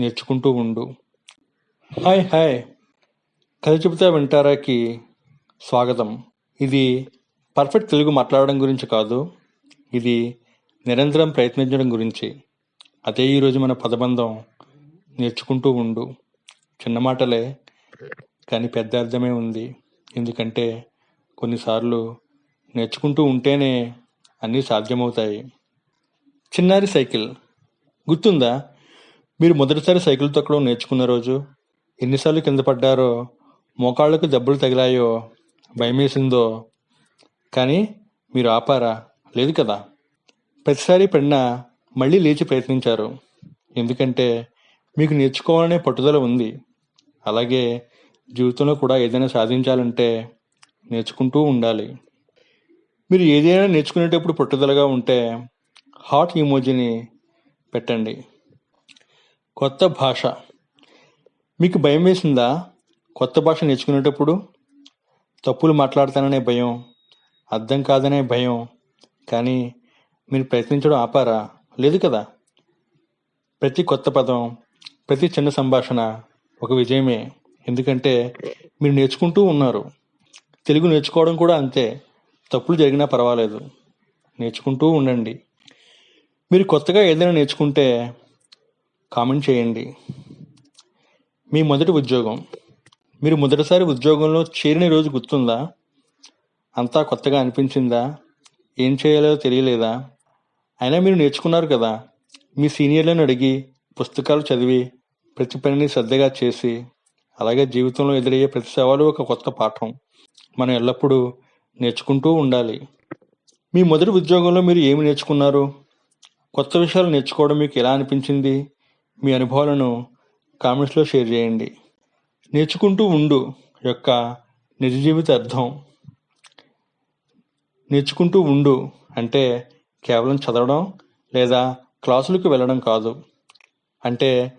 నేర్చుకుంటూ ఉండు. Hi hi. కథ చెబుతా వింటారాకి స్వాగతం. ఇది పర్ఫెక్ట్ తెలుగు మాట్లాడడం గురించి కాదు. ఇది నిరంతరం ప్రయత్నించడం గురించి. అదే ఈరోజు మన పదబంధం నేర్చుకుంటూ ఉండు. చిన్న మాటలే కానీ పెద్ద అర్థమే ఉంది. ఎందుకంటే కొన్నిసార్లు నేర్చుకుంటూ ఉంటేనే అన్నీ సాధ్యమవుతాయి. చిన్నారి సైకిల్. గుర్తుందా? మీరు మొదటిసారి సైకిల్ తొక్కడం నేర్చుకున్న రోజు ఎన్నిసార్లు కింద పడ్డారో మోకాళ్ళకు దెబ్బలు తగిలాయో భయమేసిందో కానీ మీరు ఆపారా? లేదు కదా. ప్రతిసారి పడిన మళ్ళీ లేచి ప్రయత్నించారు. ఎందుకంటే మీకు నేర్చుకోవాలనే పట్టుదల ఉంది. అలాగే జీవితంలో కూడా ఏదైనా సాధించాలంటే నేర్చుకుంటూ ఉండాలి. మీరు ఏదైనా నేర్చుకునేటప్పుడు పట్టుదలగా ఉంటే హాట్ ఇమోజీని పెట్టండి. కొత్త భాష. మీకు భయం వేసిందా? కొత్త భాష నేర్చుకునేటప్పుడు? తప్పులు మాట్లాడతాననే భయం అర్థం కాదనే భయం. కానీ మీరు ప్రయత్నించడం ఆపారా? లేదు కదా. ప్రతి కొత్త పదం ప్రతి చిన్న సంభాషణ ఒక విజయమే. ఎందుకంటే మీరు నేర్చుకుంటూ ఉన్నారు. తెలుగు నేర్చుకోవడం కూడా అంతే. తప్పులు జరిగినా పర్వాలేదు. నేర్చుకుంటూ ఉండండి. మీరు కొత్తగా ఏదైనా నేర్చుకుంటే కామెంట్ చేయండి. మీ మొదటి ఉద్యోగం. మీరు మొదటిసారి ఉద్యోగంలో చేరిన రోజు గుర్తుందా? అంతా కొత్తగా అనిపించిందా? ఏం చేయాలో తెలియలేదా? అయినా మీరు నేర్చుకున్నారు కదా? మీ సీనియర్లను అడిగి పుస్తకాలు చదివి ప్రతి పనిని శ్రద్ధగా చేసి అలాగే జీవితంలో ఎదురయ్యే ప్రతి సవాలు ఒక కొత్త పాఠం. మనం ఎల్లప్పుడూ నేర్చుకుంటూ ఉండాలి. మీ మొదటి ఉద్యోగంలో మీరు ఏమి నేర్చుకున్నారు? కొత్త విషయాలు నేర్చుకోవడం మీకు ఎలా అనిపించింది? మీ అనుభవాలను కామెంట్స్లో షేర్ చేయండి. నేర్చుకుంటూ ఉండు యొక్క నిజ జీవిత అర్థం. నేర్చుకుంటూ ఉండు అంటే కేవలం చదవడం లేదా క్లాసులకు వెళ్ళడం కాదు. అంటే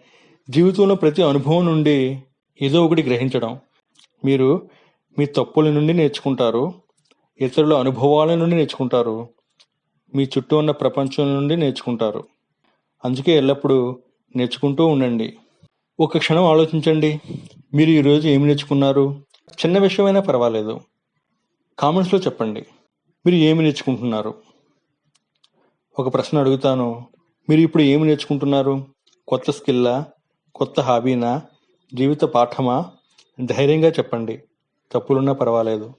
జీవితంలో ప్రతి అనుభవం నుండి ఏదో ఒకటి గ్రహించడం. మీరు మీ తప్పుల నుండి నేర్చుకుంటారు ఇతరుల అనుభవాల నుండి నేర్చుకుంటారు మీ చుట్టూ ఉన్న ప్రపంచం నుండి నేర్చుకుంటారు. అందుకే ఎల్లప్పుడూ నేర్చుకుంటూ ఉండండి. ఒక క్షణం ఆలోచించండి. మీరు ఈరోజు ఏమి నేర్చుకున్నారు? చిన్న విషయమైనా పర్వాలేదు. కామెంట్స్లో చెప్పండి. మీరు ఏమి నేర్చుకుంటున్నారు? ఒక ప్రశ్న అడుగుతాను. మీరు ఇప్పుడు ఏమి నేర్చుకుంటున్నారు? కొత్త స్కిల్లా కొత్త హాబీనా జీవిత పాఠమా? ధైర్యంగా చెప్పండి. తప్పులున్నా పర్వాలేదు.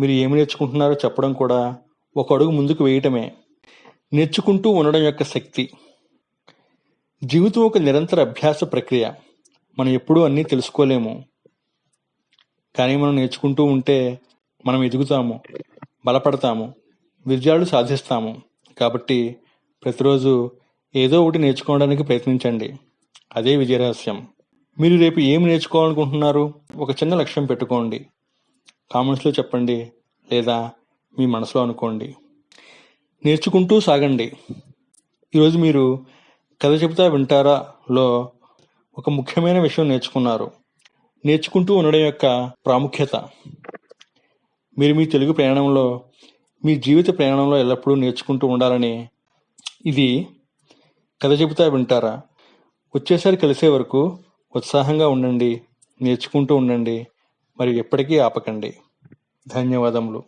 మీరు ఏమి నేర్చుకుంటున్నారో చెప్పడం కూడా ఒక అడుగు ముందుకు వేయటమే. నేర్చుకుంటూ ఉండడం యొక్క శక్తి. జీవితం ఒక నిరంతర అభ్యాస ప్రక్రియ. మనం ఎప్పుడూ అన్నీ తెలుసుకోలేము. కానీ మనం నేర్చుకుంటూ ఉంటే మనం ఎదుగుతాము బలపడతాము విజయాలు సాధిస్తాము. కాబట్టి ప్రతిరోజు ఏదో ఒకటి నేర్చుకోవడానికి ప్రయత్నించండి. అదే విజయరహస్యం. మీరు రేపు ఏమి నేర్చుకోవాలనుకుంటున్నారు? ఒక చిన్న లక్ష్యం పెట్టుకోండి. కామెంట్స్లో చెప్పండి లేదా మీ మనసులో అనుకోండి. నేర్చుకుంటూ సాగండి. ఈరోజు మీరు కథ చెబుతా వింటారా లో ఒక ముఖ్యమైన విషయం నేర్చుకున్నారు. నేర్చుకుంటూ ఉండడం యొక్క ప్రాముఖ్యత. మీరు మీ తెలుగు ప్రయాణంలో మీ జీవిత ప్రయాణంలో ఎల్లప్పుడూ నేర్చుకుంటూ ఉండాలని ఇది కథ చెబుతా వింటారా? వచ్చేసారి కలిసే వరకు ఉత్సాహంగా ఉండండి నేర్చుకుంటూ ఉండండి మరి ఎప్పటికీ ఆపకండి. ధన్యవాదములు.